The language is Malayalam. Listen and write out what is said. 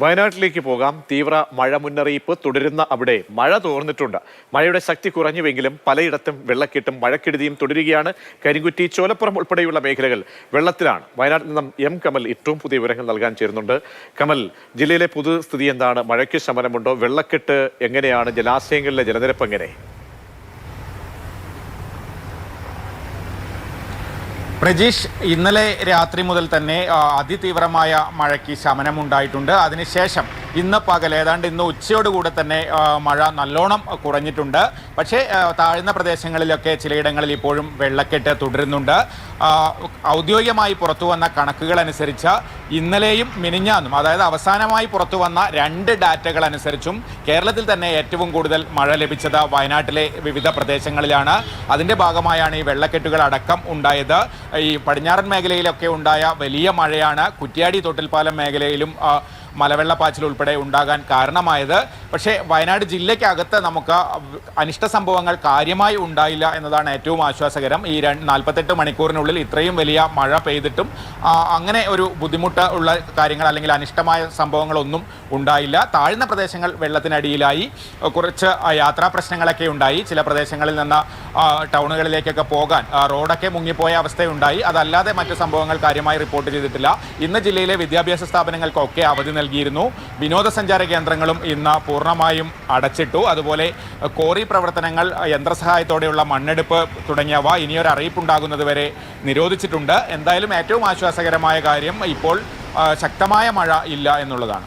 വയനാട്ടിലേക്ക് പോകാം. തീവ്ര മഴ മുന്നറിയിപ്പ് തുടരുന്ന അവിടെ മഴ തോർന്നിട്ടുണ്ട്. മഴയുടെ ശക്തി കുറഞ്ഞുവെങ്കിലും പലയിടത്തും വെള്ളക്കെട്ടും മഴക്കെടുതിയും തുടരുകയാണ്. കരിങ്കുറ്റി ചോലപ്പുറം ഉൾപ്പെടെയുള്ള മേഖലകൾ വെള്ളത്തിലാണ്. വയനാട്ടിൽ നിന്നും എം കമൽ ഏറ്റവും പുതിയ വിവരങ്ങൾ നൽകാൻ ചേരുന്നുണ്ട്. കമൽ ജില്ലയിലെ പൊതുസ്ഥിതി എന്താണ്? മഴയ്ക്ക് ശമനമുണ്ടോ? വെള്ളക്കെട്ട് എങ്ങനെയാണ്? ജലാശയങ്ങളിലെ ജലനിരപ്പ് എങ്ങനെ? പ്രജീഷ് ഇന്നലെ രാത്രി മുതൽ തന്നെ അതിതീവ്രമായ മഴയ്ക്ക് ശമനമുണ്ടായിട്ടുണ്ട്. അതിനുശേഷം ഇന്ന് പകൽ ഏതാണ്ട് ഇന്ന് ഉച്ചയോടുകൂടെ തന്നെ മഴ നല്ലോണം കുറഞ്ഞിട്ടുണ്ട്. പക്ഷേ താഴ്ന്ന പ്രദേശങ്ങളിലൊക്കെ ചിലയിടങ്ങളിൽ ഇപ്പോഴും വെള്ളക്കെട്ട് തുടരുന്നുണ്ട്. ഔദ്യോഗികമായി പുറത്തു വന്ന കണക്കുകൾ അനുസരിച്ച് ഇന്നലെയും മിനിഞ്ഞാന്നും അതായത് അവസാനമായി പുറത്തു വന്ന രണ്ട് ഡാറ്റകൾ അനുസരിച്ചും കേരളത്തിൽ തന്നെ ഏറ്റവും കൂടുതൽ മഴ ലഭിച്ചത് വയനാട്ടിലെ വിവിധ പ്രദേശങ്ങളിലാണ്. അതിന്റെ ഭാഗമായാണ് ഈ വെള്ളക്കെട്ടുകൾ അടക്കം ഉണ്ടായത്. ഈ പടിഞ്ഞാറൻ മേഖലയിലൊക്കെ ഉണ്ടായ വലിയ മഴയാണ്. കുറ്റ്യാടി തൊട്ടിൽപ്പാലം മേഖലയിലും മലവെള്ളപ്പാച്ചിൽ ഉൾപ്പെടെ ഉണ്ടാകാൻ കാരണമായത് പക്ഷേ വയനാട് ജില്ലയ്ക്കകത്ത് നമുക്ക് അനിഷ്ട സംഭവങ്ങൾ കാര്യമായി ഉണ്ടായില്ല എന്നതാണ് ഏറ്റവും ആശ്വാസകരം. ഈ നാൽപ്പത്തെട്ട് മണിക്കൂറിനുള്ളിൽ ഇത്രയും വലിയ മഴ പെയ്തിട്ടും അങ്ങനെ ഒരു ബുദ്ധിമുട്ട് ഉള്ള കാര്യങ്ങൾ അല്ലെങ്കിൽ അനിഷ്ടമായ സംഭവങ്ങളൊന്നും ഉണ്ടായില്ല. താഴ്ന്ന പ്രദേശങ്ങൾ വെള്ളത്തിനടിയിലായി. കുറച്ച് യാത്രാ പ്രശ്നങ്ങളൊക്കെ ഉണ്ടായി. ചില പ്രദേശങ്ങളിൽ നിന്ന് ടൗണുകളിലേക്കൊക്കെ പോകാൻ റോഡൊക്കെ മുങ്ങിപ്പോയ അവസ്ഥയുണ്ടായി. അതല്ലാതെ മറ്റു സംഭവങ്ങൾ കാര്യമായി റിപ്പോർട്ട് ചെയ്തിട്ടില്ല. ഇന്ന് ജില്ലയിലെ വിദ്യാഭ്യാസ സ്ഥാപനങ്ങൾക്കൊക്കെ അവധി നൽകിയിരുന്നു. വിനോദസഞ്ചാര കേന്ദ്രങ്ങളും ഇന്ന് പൂർണമായും അടച്ചിട്ടു. അതുപോലെ കോറി പ്രവർത്തനങ്ങൾ യന്ത്രസഹായത്തോടെയുള്ള മണ്ണെടുപ്പ് തുടങ്ങിയവ ഇനിയൊരു അറിയിപ്പുണ്ടാകുന്നത് വരെ നിരോധിച്ചിട്ടുണ്ട്. എന്തായാലും ഏറ്റവും ആശ്വാസകരമായ കാര്യം ഇപ്പോൾ ശക്തമായ മഴ ഇല്ല എന്നുള്ളതാണ്.